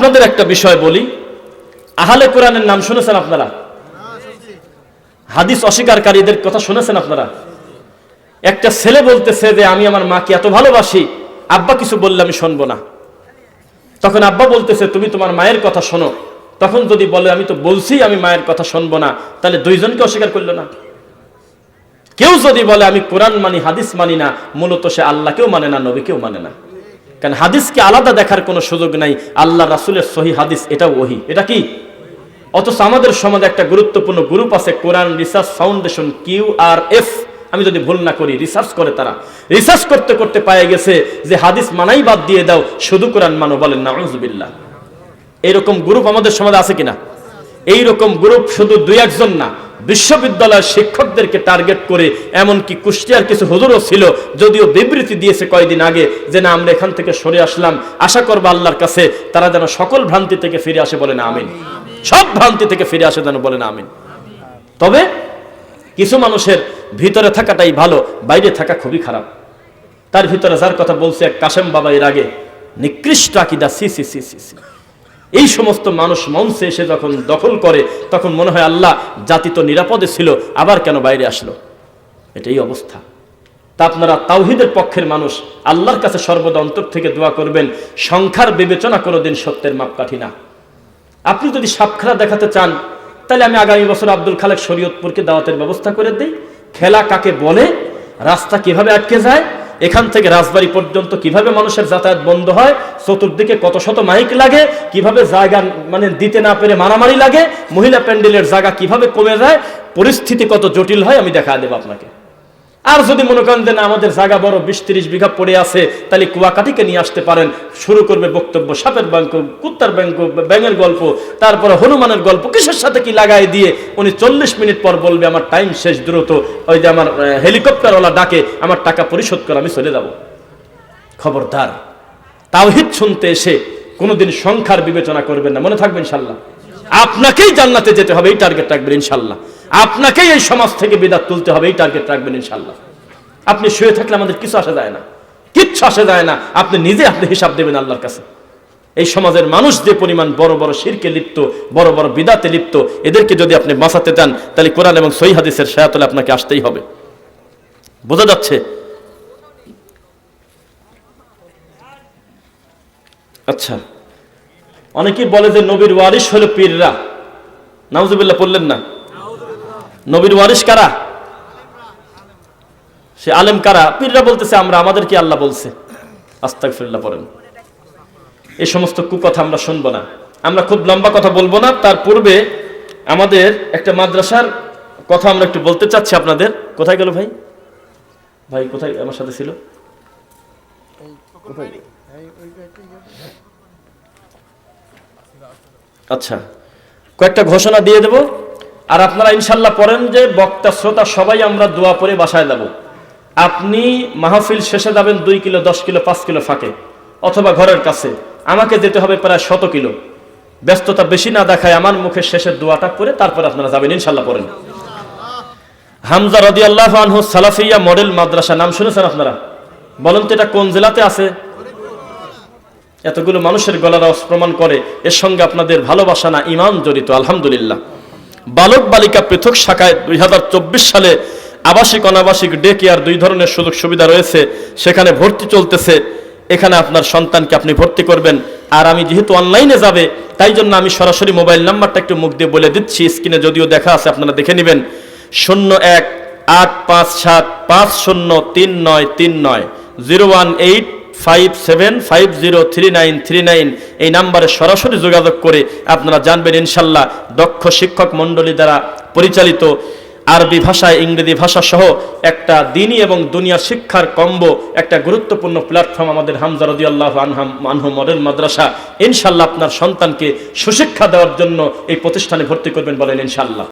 আপনাদের একটা বিষয় বলি। আহলে কোরআনের নাম শুনেছেন আপনারা? হাদিস অস্বীকারীদের কথা শুনেছেন আপনারা? একটা ছেলে বলতেছে যে, আমি আমার মাকে এত ভালোবাসি, আব্বা কিছু বললে আমি শুনব না। তখন আব্বা বলতেছে, তুমি তোমার মায়ের কথা শোনো। তখন যদি বলে, আমি তো বলছি আমি মায়ের কথা শুনব না, তাহলে দুইজনকে অস্বীকার করল না। কেউ যদি বলে, আমি কোরআন মানি, হাদিস মানি না, মূলত সে আল্লাহকেও মানে না, নবীকেও মানে না। কারণ হাদিসকে আলাদা দেখার কোনো সুযোগ নাই। আল্লাহ রাসুলের সহি হাদিস, এটাও ওহি। এটা কি? অথচ আমাদের সমাজে একটা গুরুত্বপূর্ণ গ্রুপ আছে, Quran research foundation, Q R F. আমি যদি ভুল না করি, রিসার্চ করে তারা। রিসার্চ করতে করতে পায়ে গেছে যে হাদিস মানাই বাদ দিয়ে দাও, শুধু কোরআন মানো, বলেন না বিল্লাহ এরকম গ্রুপ আমাদের সমাজে আছে কিনা? এই রকম গ্রুপ শুধু দুই একজন না, বিশ্ববিদ্যালয়ের শিক্ষকদেরকে টার্গেট করে এমনকি কুষ্টিয়ার কিছু হুজুরও ছিল, যদিও বিবৃতি দিয়েছে কয়দিন আগে যে না, আমরা এখান থেকে সরে আসলাম, আশা করব আল্লাহর কাছে তারা যেন সকল ভ্রান্তি থেকে ফিরে আসে বলে না, আমিন। সব ভ্রান্তি থেকে ফিরে আসে যেন বলে না, আমিন। তবে কিছু মানুষের ভিতরে থাকাটাই ভালো, বাইরে থাকা খুবই খারাপ। তার ভিতরে যার কথা বলছে এক কাশেম বাবা এর আগে, নিকৃষ্ট আকিদা, সি সি সি সি সি। এই সমস্ত মানুষ মঞ্চে এসে যখন দখল করে, তখন মনে হয় আল্লাহ জাতি তো নিরাপদে ছিল, আবার কেন বাইরে আসলো? এটাই অবস্থা। তা আপনারা তাওহিদের পক্ষের মানুষ, আল্লাহর কাছে সর্বদা অন্তর থেকে দোয়া করবেন, সংখ্যার বিবেচনা কোনোদিন সত্যের মাপকাঠি না। আপনি যদি সাপখানা দেখাতে চান, তাহলে আমি আগামী বছর আব্দুল খালেক শরীয়তপুরকে দাওয়াতের ব্যবস্থা করে দিই। খেলা কাকে বলে, রাস্তা কীভাবে আটকে যায়, এখান থেকে রাজবাড়ি পর্যন্ত কীভাবে মানুষের যাতায়াত বন্ধ হয় চতুর্দিকে কত শত মাইক লাগে, কীভাবে জায়গা মানে দিতে না পেরে মারামারি লাগে, মহিলা প্যান্ডেলের জায়গা কীভাবে কমে যায়, পরিস্থিতি কত জটিল হয়, আমি দেখা দেবো আপনাকে। আর যদি মনে করেন যে না, আমাদের জায়গা বড়, বিশ তিরিশ বিঘা পড়ে আছে, তাহলে কুয়াকাটিকে নিয়ে আসতে পারেন। শুরু করবে বক্তব্য, সাপের ব্যাংক কুত্তার ব্যাংক ব্যাঙের গল্প, তারপরে হনুমানের গল্প, কিসের সাথে কি লাগাই দিয়ে, উনি চল্লিশ মিনিট পর বলবে, আমার টাইম শেষ, দ্রুত, ওই যে আমার হেলিকপ্টারওয়ালা ডাকে, আমার টাকা পরিশোধ করে আমি চলে যাব। খবরদার। তাওহিদ শুনতে এসে কোনোদিন সংখ্যার বিবেচনা করবেন না। মনে থাকবেন ইনশাল্লাহ। আপনাকেই জান্নাতে যেতে হবে, এই টার্গেট রাখবেন ইনশাল্লাহ। আপনাকেই এই সমাজ থেকে বিদাত তুলতে হবে, এই টার্গেট রাখবেন ইনশাল্লাহ। আপনি শুয়ে থাকলে আমাদের কিছু আসা যায় না। কিচ্ছু আসা যায় না। আপনি নিজে আপনি হিসাব দেবেন আল্লাহর কাছে। এই সমাজের মানুষ যে পরিমাণ বড় বড় শিরকে লিপ্ত, বড় বড় বিদাতে লিপ্ত, এদেরকে যদি আপনি বাঁচাতে চান, তাহলে কোরআন এবং সহি হাদিসের সায়াতলে আপনাকে আসতেই হবে। বোঝা যাচ্ছে আচ্ছা। অনেকেই বলে যে নবীর ওয়ারিস হলো পীররা। নাউজুবিল্লাহ বললেন না? নবীর ওয়ারিস কারা? সে আলেম কারা? পীররা বলতেছে আমরা, আমাদের কি আল্লাহ বলছে? আস্তাক পড়েন। এই সমস্ত কুকথা আমরা শুনব না। আমরা খুব লম্বা কথা বলব না। তার পূর্বে আমাদের একটা মাদ্রাসার কথা আমরা একটু বলতে চাচ্ছি আপনাদের। কোথায় গেল ভাই? ভাই, কোথায় আমার সাথে ছিল? কোথায় আচ্ছা কয়েকটা ঘোষণা দিয়ে দেব। আর আপনারা ইনশাল্লাহ পড়েন যে বক্তা, শ্রোতা সবাই আমরা দোয়া পরে বাসায় যাব। আপনি মাহফিল শেষে যাবেন দুই কিলো, দশ কিলো, পাঁচ কিলো ফাঁকে, অথবা ঘরের কাছে। আমাকে যেতে হবে প্রায় শত কিলো। ব্যস্ততা বেশি না দেখায় আমার মুখে শেষের দোয়াটা করে তারপর আপনারা যাবেন, ইনশাল্লাহ পড়েন। হামজা রদি আল্লাহ সালাফিয়া মডেল মাদ্রাসা, নাম শুনেছেন আপনারা? বলেন তো এটা কোন জেলাতে আছে? এতগুলো মানুষের গলার আওয়াজ প্রমাণ করে, এর সঙ্গে আপনাদের ভালোবাসা না ইমান জড়িত, আলহামদুলিল্লাহ। বালক বালিকা পৃথক শাখায় দুই হাজার চব্বিশ সালে আবাসিক, অনাবাসিক, ডে কেয়ার দুই ধরনের সুযোগ সুবিধা রয়েছে, সেখানে ভর্তি চলতেছে। এখানে আপনার সন্তানকে আপনি ভর্তি করবেন। আর আমি যেহেতু অনলাইনে যাবে, তাই জন্য আমি সরাসরি মোবাইল নাম্বারটা একটু মুখ দিয়ে বলে দিচ্ছি, স্ক্রিনে যদিও দেখা আছে, আপনারা দেখে নেবেন। শূন্য এক আট পাঁচ সাত পাঁচ শূন্য তিন নয় তিন নয়, zero one eight five seven five zero three nine three nine এই নাম্বারে সরাসরি যোগাযোগ করে আপনারা জানবেন ইনশাল্লাহ দক্ষ শিক্ষক মণ্ডলী দ্বারা পরিচালিত আরবি ভাষা, ইংরেজি ভাষা সহ একটা দিনী এবং দুনিয়ার শিক্ষার কম্বো, একটা গুরুত্বপূর্ণ প্ল্যাটফর্ম আমাদের হামজা রদি আল্লাহ আনহাম আনহু মডেল মাদ্রাসা। ইনশাল্লাহ আপনার সন্তানকে সুশিক্ষা দেওয়ার জন্য এই প্রতিষ্ঠানে ভর্তি করবেন বলেন ইনশাল্লাহ।